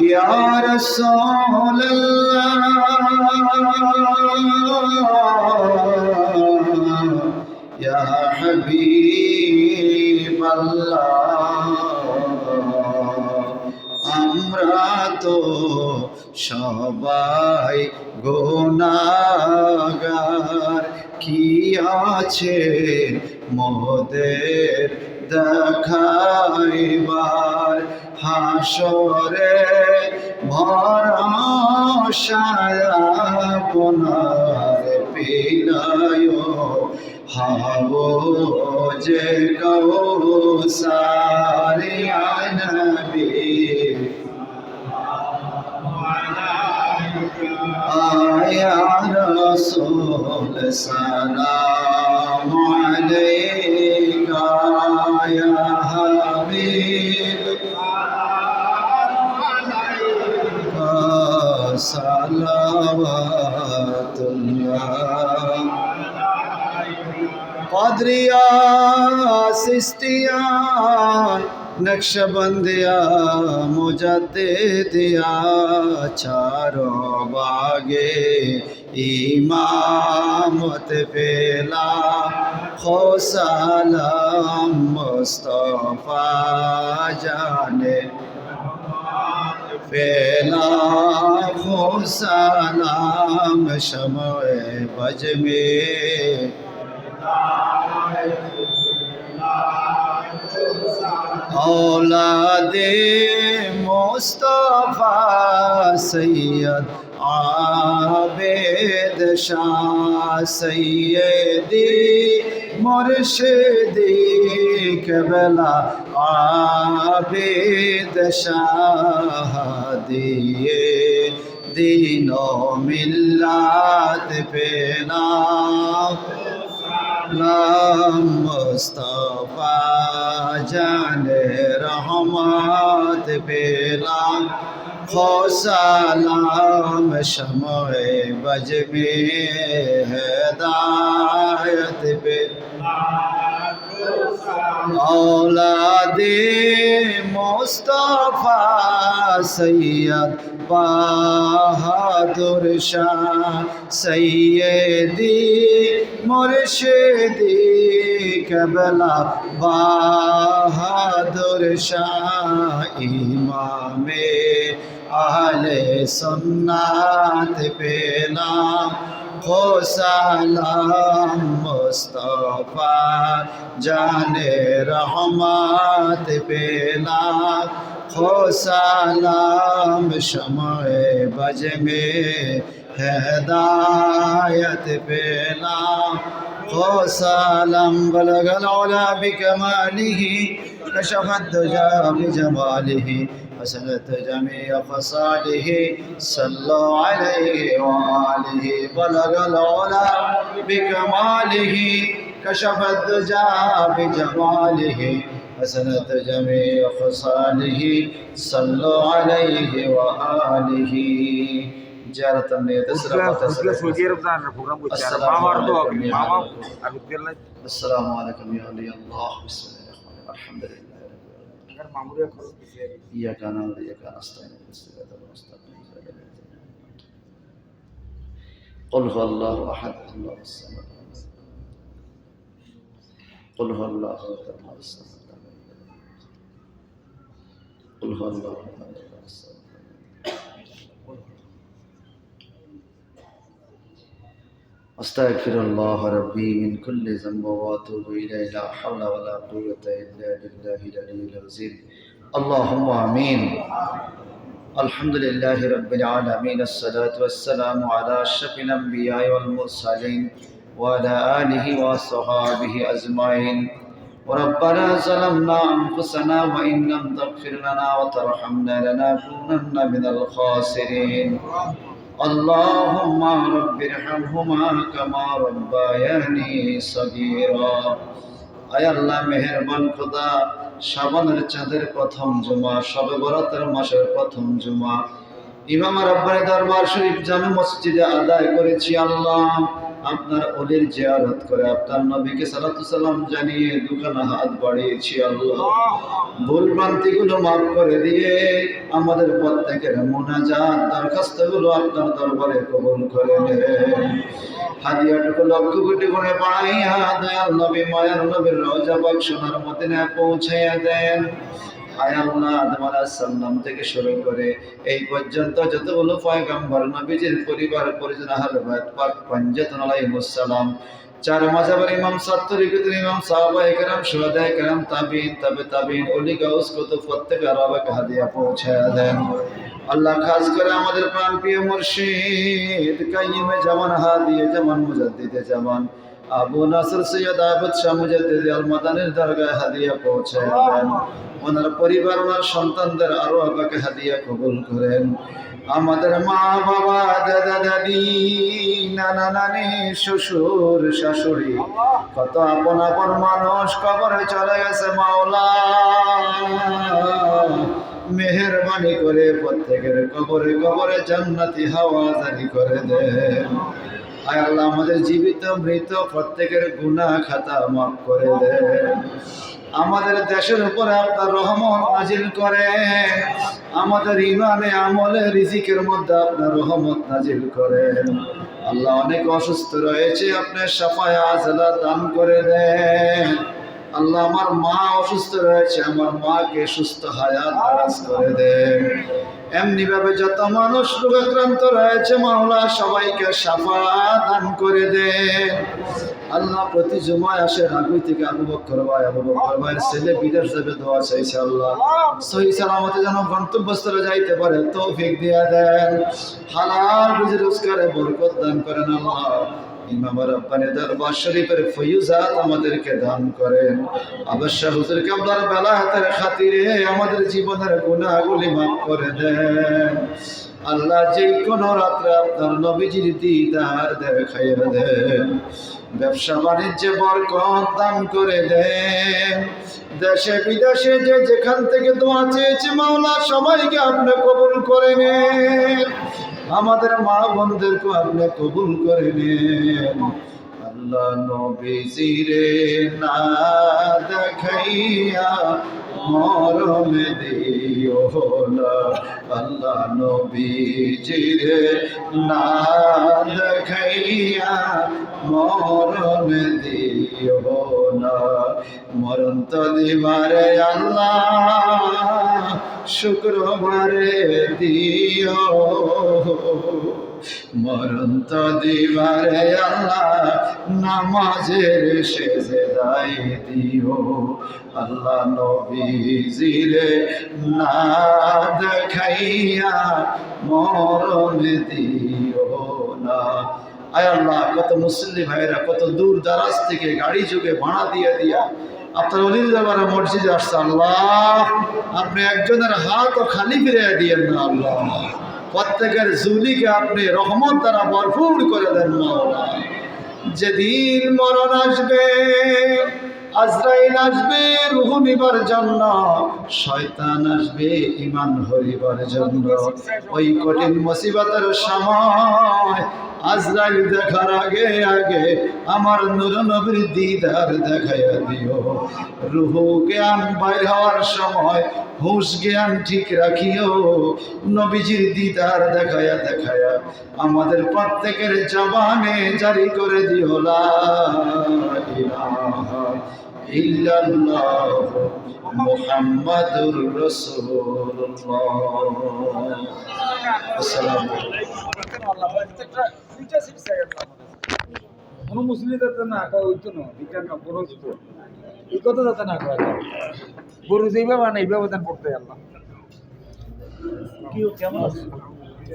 يا رسول الله يا حبيب الله আমরা তো সবাই গোনাগার কি আছে মোদের দেখাইবার হাসরে ভরা সায়াপনার পিলায়। হাব যে কৌসারিয়া নবী আয়া রসুল সালাম कादरिया सिस्तिया, नक्शबंदिया मुजते दिया, चारों बागे इमामत फैला खो सलाम मुस्तफ़ा जाने। फैला खो सलाम शम बज में औलादे मुस्तफ़ा सैयद आबेद शाह सैयदी मुर्शिदी कबला आबेद शाह दिए दीनो मिल्लात पे नाम মুস্তফা জানে রহমত পেলাম খোসালাম সময় বজবে হেদায়ত পে औलादे मुस्तफ़ा सैयद বাহাদুর শাহ সৈয়দি মুর্শিদি কবলা বাহাদুর শাহ ইমামে আহলে সুন্নাত পেলাম। ও সালাম মুস্তফা, জানে রহমাত পেলাম। हो সালাম সময় বজমে হেদায়ত পেলাম हो সালাম বলগল ওলা বিকমালিহি كشف الدجى بجماله حسنت جميع خصاله صلوا عليه وآله بلغ العلا بكماله كشف الدجى بجماله حسنة جميع خصاله صلوا عليه وآله. جارة السلام عليكم يا ولي الله بسم الله الرحمن الرحيم قل هو الله أحد الله الصمد قل هو الله الصمد أستغفر الله ربي من كل ذنب وأتوب إليه لا حول ولا قوة إلا بالله العلي العظيم. اللهم آمين. الحمد لله رب العالمين الصلاة والسلام على أشرف الأنبياء والمرسلين وعلى آله وصحابه أجمعين. وربنا ظلمنا أنفسنا وإن لم تغفر لنا وترحمنا لنكونن من الخاسرين اللهم رب ارحمهما كما ربياني صغيرا আয় আল্লাহ মেহেরবান খোদা শ্রাবণের চাঁদের প্রথম জুমা সবে বরাতের মাসের প্রথম জুমা ইমাম রব্বানি দরবার শরীফ জামে মসজিদে আদায় করেছি আল্লাহ আপনার অলির জিয়ারত করে আপনার নবীকে সালাম জানিয়ে দুখানা হাত বাড়িয়েছি আল্লাহ। ভুল ভ্রান্তিগুলো মাফ করে দিয়ে আমাদের প্রত্যেকের মোনাজাত, দরখাস্তগুলো আপনার দরবারে কবুল করে হাদিয়াটুকু লক্ষ কোটি করে বাড়াইয়া দয়াল নবী, মায়ার নবীর রোজা পাক সোনার মদিনে পৌঁছাইয়া দেন। আয় আল্লাহ আদম আলাইহিস সালাম থেকে শুরু করে এই পর্যন্ত যতগুলো পয়গম্বর, নবীজির পরিবার পরিজন আহলে পাক পঞ্জাতন আলাইহিস চার মাযহাবের ইমাম সাত্তরি ইমাম সাহাবা একরাম শুহাদা একরাম তাবিন, তবে তাবিন ওলি গাউস কুতুব প্রত্যেক আরবাকে হাদিয়া পৌঁছায়া দেন। আল্লাহ খাস করে আমাদের প্রাণ প্রিয় মুর্শিদ, কাইয়িমে জামান হাদিয়ে জামান মুজাদ্দিদে জামান আবু নাসর সৈয়দ আহমদ শাহ মুজাদ্দিদ আল মাদানের দরগায় হাদিয়া পৌঁছায় ওনার পরিবার, ওনার সন্তানদের আরও আবাকে হাদিয়া কবুল করেন। আমাদের মা বাবা দাদা দাদি নানা নানি শ্বশুর, শাশুড়ি, কত আপন আপন মানুষ কবরে চলে গেছে মাওলা। মেহরবানি করে প্রত্যেকের কবরে কবরে জান্নাতি হাওয়া জারি করে দেন। আয় আল্লাহ আমাদের জীবিত, মৃত, প্রত্যেকের গুনাহ খাতা মাফ করে দেন আমাদের দেশের উপরে আপনার রহমত নাজিল করে। আমাদের ইমানে আমলে, রিজিকের মধ্যে আপনার রহমত নাজিল করেন আল্লাহ অনেক অসুস্থ রয়েছে আপনার সাফায় আজলা দান করে দেন। আল্লাহ আমার মা অসুস্থ রয়েছে, আমার মাকে সুস্থ হায়াত করে দেন। এমনি ভাবে যত মানুষ রোগাক্রান্ত রয়েছে, মাওলা সবাইকে সাফা দান করে দেন আল্লাহ প্রতি জুমায় আসে আগুই থেকে আবু বক্কর ভাই, আবু বক্কর ভাইয়ের ছেলে বিদেশ যাবে দোয়া চাইছে আল্লাহ। সহি সালামতে যেন গন্তব্যস্থলে যাইতে পারে তো তৌফিক দিয়া দেন। হালাল রুজি রোজগারে বরকত দান করেন আল্লাহ। আমাদের জীবনের গুনাহগুলি মাফ করে দেন। আল্লাহ যে কোনো রাত্রে আপনার নবীজির দিদার দেখাইয়া দেন। ব্যবসা বাণিজ্যে বরকত দান করে দেন। দেশে বিদেশে যে যেখান থেকে দোয়া চেয়েছে মাওলা, সবাইকে আপনি কবুল করে নেন। আমাদের মা বোনদেরকে আপনি কবুল করে নেন। আল্লাহ নবীজিরে না দেখাইয়া মরম দিও না। আল্লাহ নবীজিরে না দেখাইয়া মরম দিও না। মরণ তো দিবারে আল্লাহ। শুক্রবারে দিও। মরণ তো দিবারে আল্লাহ, নামাজের শেষে দায় দিও। আল্লাহ নবীজিরে না দেখাইয়া মরণ দিও না। আয় আল্লাহ, কত মুসলিম ভাইরা কত দূর দারাজ থেকে গাড়ি যুগে ভাড়া দিয়ে দিয়া আপনার অলিল দরবারে মসজিদে আসছে, আল্লাহ, আপনি একজনের হাত ও খালি ফিরে দিয়েন না, আল্লাহ। প্রত্যেকের জুলিকে আপনি রহমত দ্বারা ভরপুর করে দেন মাওলা যেদিন মরণ আসবে আজরাইল আসবে, রুহ নিবার জন্য। শয়তান আসবে ইমান হরিবার জন্য। ওই কঠিন মুসিবতের সময় আজরাইল দেখার আগে আগে আমার নূর নবীর দিদার দেখাইয়া দিও। রুহ জ্ঞান বাইর হওয়ার সময় হুঁশ জ্ঞান ঠিক রাখিও। নবীজির দিদার দেখায়া দেখায়া আমাদের প্রত্যেকের জবানে জারি করে দিও। লা ইলাহা ইল্লাল্লাহ মুহাম্মাদুর রাসূলুল্লাহ। আসসালামু কোনো মুসলিম যাতে না কয় ওই তো না এটা না বড় তো এই কথা যাতে না কয় গরু যেইভাবে মানে এইভাবে করতে আল্লাহ। কি কেমন আছে